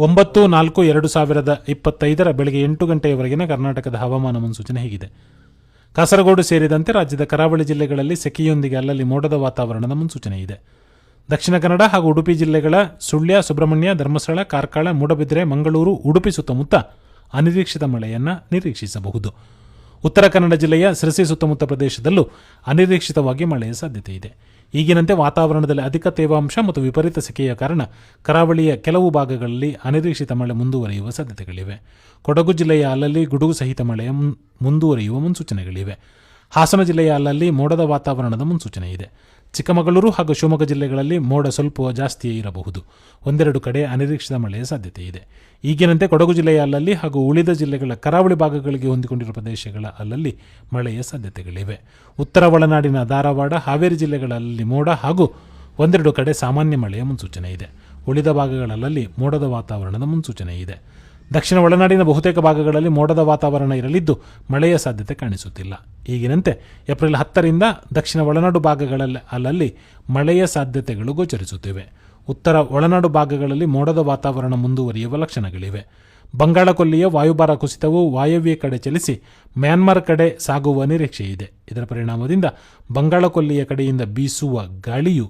ಒಂಬತ್ತು, ನಾಲ್ಕು, ಎರಡು ಸಾವಿರದ ಇಪ್ಪತ್ತೈದರ ಬೆಳಗ್ಗೆ ಎಂಟು ಗಂಟೆಯವರೆಗಿನ ಕರ್ನಾಟಕದ ಹವಾಮಾನ ಮುನ್ಸೂಚನೆ ಹೀಗಿದೆ. ಕಾಸರಗೋಡು ಸೇರಿದಂತೆ ರಾಜ್ಯದ ಕರಾವಳಿ ಜಿಲ್ಲೆಗಳಲ್ಲಿ ಸೆಕೆಯೊಂದಿಗೆ ಅಲ್ಲಲ್ಲಿ ಮೋಡದ ವಾತಾವರಣದ ಮುನ್ಸೂಚನೆ ಇದೆ. ದಕ್ಷಿಣ ಕನ್ನಡ ಹಾಗೂ ಉಡುಪಿ ಜಿಲ್ಲೆಗಳ ಸುಳ್ಯ, ಸುಬ್ರಹ್ಮಣ್ಯ, ಧರ್ಮಸ್ಥಳ, ಕಾರ್ಕಳ, ಮೂಡಬಿದ್ರೆ, ಮಂಗಳೂರು, ಉಡುಪಿ ಸುತ್ತಮುತ್ತ ಅನಿರೀಕ್ಷಿತ ಮಳೆಯನ್ನು ನಿರೀಕ್ಷಿಸಬಹುದು. ಉತ್ತರ ಕನ್ನಡ ಜಿಲ್ಲೆಯ ಸಿರಸಿ ಸುತ್ತಮುತ್ತ ಪ್ರದೇಶದಲ್ಲೂ ಅನಿರೀಕ್ಷಿತವಾಗಿ ಮಳೆಯ ಸಾಧ್ಯತೆ ಇದೆ. ಈಗಿನಂತೆ ವಾತಾವರಣದಲ್ಲಿ ಅಧಿಕ ತೇವಾಂಶ ಮತ್ತು ವಿಪರೀತ ಸೆಕೆಯ ಕಾರಣ ಕರಾವಳಿಯ ಕೆಲವು ಭಾಗಗಳಲ್ಲಿ ಅನಿರೀಕ್ಷಿತ ಮಳೆ ಮುಂದುವರಿಯುವ ಸಾಧ್ಯತೆಗಳಿವೆ. ಕೊಡಗು ಜಿಲ್ಲೆಯ ಅಲ್ಲಲ್ಲಿ ಗುಡುಗು ಸಹಿತ ಮಳೆಯ ಮುಂದುವರಿಯುವ ಮುನ್ಸೂಚನೆಗಳಿವೆ. ಹಾಸನ ಜಿಲ್ಲೆಯ ಅಲ್ಲಲ್ಲಿ ಮೋಡದ ವಾತಾವರಣದ ಮುನ್ಸೂಚನೆ ಇದೆ. ಚಿಕ್ಕಮಗಳೂರು ಹಾಗೂ ಶಿವಮೊಗ್ಗ ಜಿಲ್ಲೆಗಳಲ್ಲಿ ಮೋಡ ಸ್ವಲ್ಪ ಜಾಸ್ತಿಯೇ ಇರಬಹುದು. ಒಂದೆರಡು ಕಡೆ ಅನಿರೀಕ್ಷಿತ ಮಳೆಯ ಸಾಧ್ಯತೆ ಇದೆ. ಈಗಿನಂತೆ ಕೊಡಗು ಜಿಲ್ಲೆಯ ಅಲ್ಲಲ್ಲಿ ಹಾಗೂ ಉಳಿದ ಜಿಲ್ಲೆಗಳ ಕರಾವಳಿ ಭಾಗಗಳಿಗೆ ಹೊಂದಿಕೊಂಡಿರುವ ಪ್ರದೇಶಗಳ ಅಲ್ಲಲ್ಲಿ ಮಳೆಯ ಸಾಧ್ಯತೆಗಳಿವೆ. ಉತ್ತರ ಒಳನಾಡಿನ ಧಾರವಾಡ, ಹಾವೇರಿ ಜಿಲ್ಲೆಗಳಲ್ಲಿ ಮೋಡ ಹಾಗೂ ಒಂದೆರಡು ಕಡೆ ಸಾಮಾನ್ಯ ಮಳೆಯ ಮುನ್ಸೂಚನೆ ಇದೆ. ಉಳಿದ ಭಾಗಗಳಲ್ಲಿ ಮೋಡದ ವಾತಾವರಣದ ಮುನ್ಸೂಚನೆ ಇದೆ. ದಕ್ಷಿಣ ಒಳನಾಡಿನ ಬಹುತೇಕ ಭಾಗಗಳಲ್ಲಿ ಮೋಡದ ವಾತಾವರಣ ಇರಲಿದ್ದು, ಮಳೆಯ ಸಾಧ್ಯತೆ ಕಾಣಿಸುತ್ತಿಲ್ಲ. ಈಗಿನಂತೆ ಏಪ್ರಿಲ್ ಹತ್ತರಿಂದ ದಕ್ಷಿಣ ಒಳನಾಡು ಭಾಗಗಳಲ್ಲಿ ಅಲ್ಲಲ್ಲಿ ಮಳೆಯ ಸಾಧ್ಯತೆಗಳು ಗೋಚರಿಸುತ್ತಿವೆ. ಉತ್ತರ ಒಳನಾಡು ಭಾಗಗಳಲ್ಲಿ ಮೋಡದ ವಾತಾವರಣ ಮುಂದುವರಿಯುವ ಲಕ್ಷಣಗಳಿವೆ. ಬಂಗಾಳಕೊಲ್ಲಿಯ ವಾಯುಭಾರ ಕುಸಿತವು ವಾಯವ್ಯ ಕಡೆ ಚಲಿಸಿ ಮ್ಯಾನ್ಮಾರ್ ಕಡೆ ಸಾಗುವ ನಿರೀಕ್ಷೆ ಇದೆ ಇದರ ಪರಿಣಾಮದಿಂದ ಬಂಗಾಳಕೊಲ್ಲಿಯ ಕಡೆಯಿಂದ ಬೀಸುವ ಗಾಳಿಯು